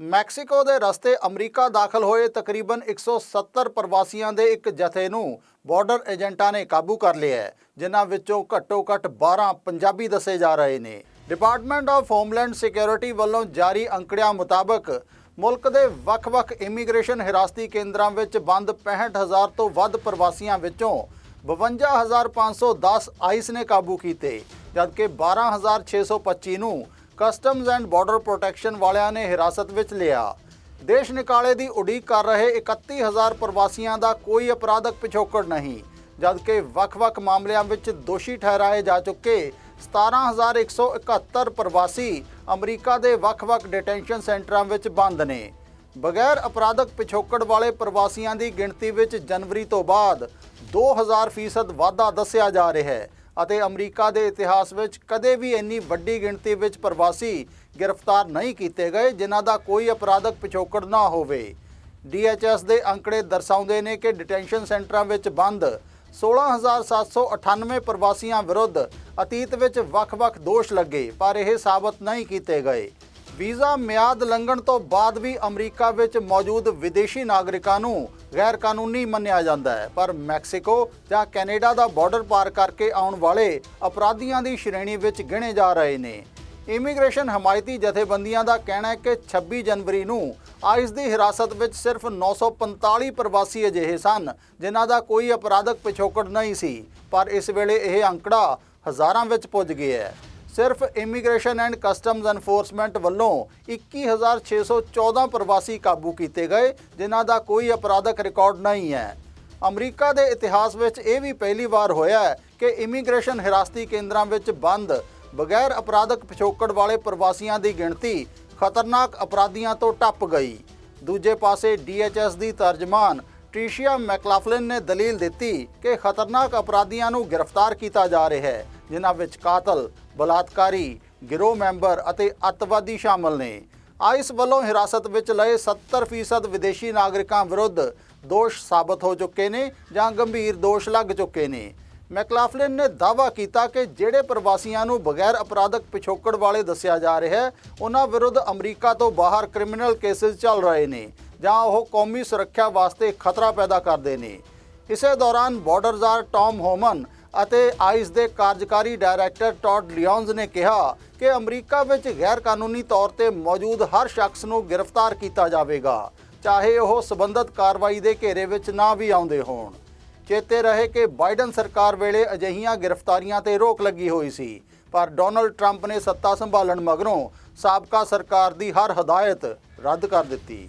Mexico ਦੇ ਰਸਤੇ America ਦਾਖਲ ਹੋਏ ਤਕਰੀਬਨ 170 ਪ੍ਰਵਾਸੀਆਂ ਦੇ ਇੱਕ ਜਥੇ ਨੂੰ ਬਾਰਡਰ ਏਜੰਟਾਂ ਨੇ ਕਾਬੂ ਕਰ ਲਿਆ ਹੈ, ਜਿਨ੍ਹਾਂ ਵਿੱਚੋਂ ਘੱਟੋ-ਘੱਟ 12 ਪੰਜਾਬੀ ਦੱਸੇ ਜਾ ਰਹੇ ਨੇ। ਡਿਪਾਰਟਮੈਂਟ ਆਫ ਹੋਮਲੈਂਡ ਸਿਕਿਉਰਿਟੀ ਵੱਲੋਂ ਜਾਰੀ ਅੰਕੜਿਆਂ ਮੁਤਾਬਕ ਮੁਲਕ ਦੇ ਵੱਖ-ਵੱਖ ਇਮੀਗ੍ਰੇਸ਼ਨ ਹਿਰਾਸਤੀ ਕੇਂਦਰਾਂ ਵਿੱਚ ਬੰਦ 65000 ਤੋਂ ਵੱਧ ਪ੍ਰਵਾਸੀਆਂ ਵਿੱਚੋਂ 52510 ਆਈਸ ਨੇ ਕਾਬੂ ਕੀਤੇ, ਜਦਕਿ 12625 ਨੂੰ ਕਸਟਮਜ਼ ਐਂਡ ਬਾਰਡਰ ਪ੍ਰੋਟੈਕਸ਼ਨ ਵਾਲਿਆਂ ਨੇ ਹਿਰਾਸਤ ਵਿੱਚ ਲਿਆ। ਦੇਸ਼ ਨਿਕਾਲੇ ਦੀ ਉਡੀਕ ਕਰ ਰਹੇ 31000 ਪ੍ਰਵਾਸੀਆਂ ਦਾ ਕੋਈ ਅਪਰਾਧਕ ਪਿਛੋਕੜ ਨਹੀਂ, ਜਦਕਿ ਵੱਖ-ਵੱਖ ਮਾਮਲਿਆਂ ਵਿੱਚ ਦੋਸ਼ੀ ਠਹਿਰਾਏ ਜਾ ਚੁੱਕੇ 17171 ਪ੍ਰਵਾਸੀ ਅਮਰੀਕਾ ਦੇ ਵੱਖ-ਵੱਖ ਡਿਟੈਂਸ਼ਨ ਸੈਂਟਰਾਂ ਵਿੱਚ ਬੰਦ ਨੇ। ਬਗੈਰ ਅਪਰਾਧਕ ਪਿਛੋਕੜ ਵਾਲੇ ਪ੍ਰਵਾਸੀਆਂ ਦੀ ਗਿਣਤੀ ਵਿੱਚ ਜਨਵਰੀ ਤੋਂ ਬਾਅਦ 2000 ਫੀਸਦ ਵਾਧਾ ਦੱਸਿਆ ਜਾ ਰਿਹਾ ਹੈ। ਅਤੇ ਅਮਰੀਕਾ ਦੇ ਇਤਿਹਾਸ ਵਿੱਚ ਕਦੇ ਵੀ ਇੰਨੀ ਵੱਡੀ ਗਿਣਤੀ ਵਿੱਚ ਪ੍ਰਵਾਸੀ ਗ੍ਰਿਫਤਾਰ ਨਹੀਂ ਕੀਤੇ ਗਏ, ਜਿਨ੍ਹਾਂ ਦਾ ਕੋਈ ਅਪਰਾਧਕ ਪਿਛੋਕੜ ਨਾ ਹੋਵੇ। DHS ਦੇ ਅੰਕੜੇ ਦਰਸਾਉਂਦੇ ਨੇ ਕਿ ਡਿਟੈਂਸ਼ਨ ਸੈਂਟਰਾਂ ਵਿੱਚ ਬੰਦ 16798 ਪ੍ਰਵਾਸੀਆਂ ਵਿਰੁੱਧ ਅਤੀਤ ਵਿੱਚ ਵੱਖ-ਵੱਖ ਦੋਸ਼ ਲੱਗੇ, ਪਰ ਇਹ ਸਾਬਤ ਨਹੀਂ ਕੀਤੇ ਗਏ। ਵੀਜ਼ਾ ਮਿਆਦ ਲੰਘਣ ਤੋਂ ਬਾਅਦ ਵੀ ਅਮਰੀਕਾ ਵਿੱਚ ਮੌਜੂਦ ਵਿਦੇਸ਼ੀ ਨਾਗਰਿਕਾਂ ਨੂੰ ਗੈਰ ਕਾਨੂੰਨੀ ਮੰਨਿਆ ਜਾਂਦਾ ਹੈ। ਪਰ ਮੈਕਸੀਕੋ ਜਾਂ ਕੈਨੇਡਾ ਦਾ ਬਾਰਡਰ ਪਾਰ ਕਰਕੇ ਆਉਣ ਵਾਲੇ ਅਪਰਾਧੀਆਂ ਦੀ ਸ਼੍ਰੇਣੀ ਵਿੱਚ ਗਿਣੇ ਜਾ ਰਹੇ ਨੇ। ਇਮੀਗ੍ਰੇਸ਼ਨ ਹਮਾਇਤੀ ਜਥੇਬੰਦੀਆਂ ਦਾ ਕਹਿਣਾ ਹੈ ਕਿ 26 ਜਨਵਰੀ ਨੂੰ ਆਈਸ ਦੀ ਹਿਰਾਸਤ ਵਿੱਚ ਸਿਰਫ 945 ਪ੍ਰਵਾਸੀ ਅਜਿਹੇ ਸਨ, ਜਿਨ੍ਹਾਂ ਦਾ ਕੋਈ ਅਪਰਾਧਕ ਪਿਛੋਕੜ ਨਹੀਂ ਸੀ। ਪਰ ਇਸ ਵੇਲੇ ਇਹ ਅੰਕੜਾ ਹਜ਼ਾਰਾਂ ਵਿੱਚ ਪੁੱਜ ਗਿਆ ਹੈ। ਸਿਰਫ ਇਮੀਗ੍ਰੇਸ਼ਨ ਐਂਡ ਕਸਟਮਜ਼ ਐਨਫੋਰਸਮੈਂਟ ਵੱਲੋਂ 21614 ਪ੍ਰਵਾਸੀ ਕਾਬੂ ਕੀਤੇ ਗਏ, ਜਿਨ੍ਹਾਂ ਦਾ ਕੋਈ ਅਪਰਾਧਕ ਰਿਕਾਰਡ ਨਹੀਂ ਹੈ। ਅਮਰੀਕਾ ਦੇ ਇਤਿਹਾਸ ਵਿੱਚ ਇਹ ਵੀ ਪਹਿਲੀ ਵਾਰ ਹੋਇਆ ਹੈ ਕਿ ਇਮੀਗ੍ਰੇਸ਼ਨ ਹਿਰਾਸਤੀ ਕੇਂਦਰਾਂ ਵਿੱਚ ਬੰਦ, ਬਗੈਰ ਅਪਰਾਧਕ ਪਿਛੋਕੜ ਵਾਲੇ ਪ੍ਰਵਾਸੀਆਂ ਦੀ ਗਿਣਤੀ ਖਤਰਨਾਕ ਅਪਰਾਧੀਆਂ ਤੋਂ ਟੱਪ ਗਈ। ਦੂਜੇ ਪਾਸੇ DHS ਦੀ ਤਰਜਮਾਨ ਟ੍ਰੀਸ਼ੀਆ ਮੈਕਲਾਫਲਿਨ ਨੇ ਦਲੀਲ ਦਿੱਤੀ ਕਿ ਖਤਰਨਾਕ ਅਪਰਾਧੀਆਂ ਨੂੰ ਗ੍ਰਿਫਤਾਰ ਕੀਤਾ ਜਾ ਰਿਹਾ ਹੈ, ਜਿਨ੍ਹਾਂ ਵਿੱਚ ਕਾਤਲ, ਬਲਾਤਕਾਰੀ, ਗਿਰੋਹ ਮੈਂਬਰ ਅਤੇ ਅੱਤਵਾਦੀ ਸ਼ਾਮਲ ਨੇ। ਆਈਸ ਵੱਲੋਂ ਹਿਰਾਸਤ ਵਿੱਚ ਲਏ 70% ਵਿਦੇਸ਼ੀ ਨਾਗਰਿਕਾਂ ਵਿਰੁੱਧ ਦੋਸ਼ ਸਾਬਤ ਹੋ ਚੁੱਕੇ ਨੇ ਜਾਂ ਗੰਭੀਰ ਦੋਸ਼ ਲੱਗ ਚੁੱਕੇ ਨੇ। ਮੈਕਲਾਫਲਿਨ ਨੇ ਦਾਅਵਾ ਕੀਤਾ ਕਿ ਜਿਹੜੇ ਪ੍ਰਵਾਸੀਆਂ ਨੂੰ ਬਗੈਰ ਅਪਰਾਧਕ ਪਿਛੋਕੜ ਵਾਲੇ ਦੱਸਿਆ ਜਾ ਰਿਹਾ ਹੈ, ਉਹਨਾਂ ਵਿਰੁੱਧ ਅਮਰੀਕਾ ਤੋਂ ਬਾਹਰ ਕ੍ਰਿਮੀਨਲ ਕੇਸਿਸ ਚੱਲ ਰਹੇ ਨੇ। ਜਾਂ ਉਹ ਕੌਮੀ ਸੁਰੱਖਿਆ ਵਾਸਤੇ ਖਤਰਾ ਪੈਦਾ ਕਰਦੇ ਨੇ। ਇਸੇ ਦੌਰਾਨ ਬਾਰਡਰਜ਼ਾਰ ਟਾਮ ਹੋਮਨ ਅਤੇ ਆਈਸ ਦੇ ਕਾਰਜਕਾਰੀ ਡਾਇਰੈਕਟਰ ਟੌਡ ਲਿਓਨਜ਼ ਨੇ ਕਿਹਾ ਕਿ ਅਮਰੀਕਾ ਵਿੱਚ ਗੈਰ ਕਾਨੂੰਨੀ ਤੌਰ ਤੇ ਮੌਜੂਦ ਹਰ ਸ਼ਖਸ ਨੂੰ ਗ੍ਰਿਫਤਾਰ ਕੀਤਾ ਜਾਵੇਗਾ, ਚਾਹੇ ਉਹ ਸਬੰਧਤ ਕਾਰਵਾਈ ਦੇ ਘੇਰੇ ਵਿੱਚ ਨਾ ਵੀ ਆਉਂਦੇ ਹੋਣ। ਚੇਤੇ ਰਹੇ ਕਿ ਬਾਈਡਨ ਸਰਕਾਰ ਵੇਲੇ ਅਜਿਹੀਆਂ ਗ੍ਰਿਫਤਾਰੀਆਂ ਤੇ ਰੋਕ ਲੱਗੀ ਹੋਈ ਸੀ, ਪਰ ਡੋਨਲਡ ਟਰੰਪ ਨੇ ਸੱਤਾ ਸੰਭਾਲਣ ਮਗਰੋਂ ਸਾਬਕਾ ਸਰਕਾਰ ਦੀ ਹਰ ਹਦਾਇਤ ਰੱਦ ਕਰ ਦਿੱਤੀ।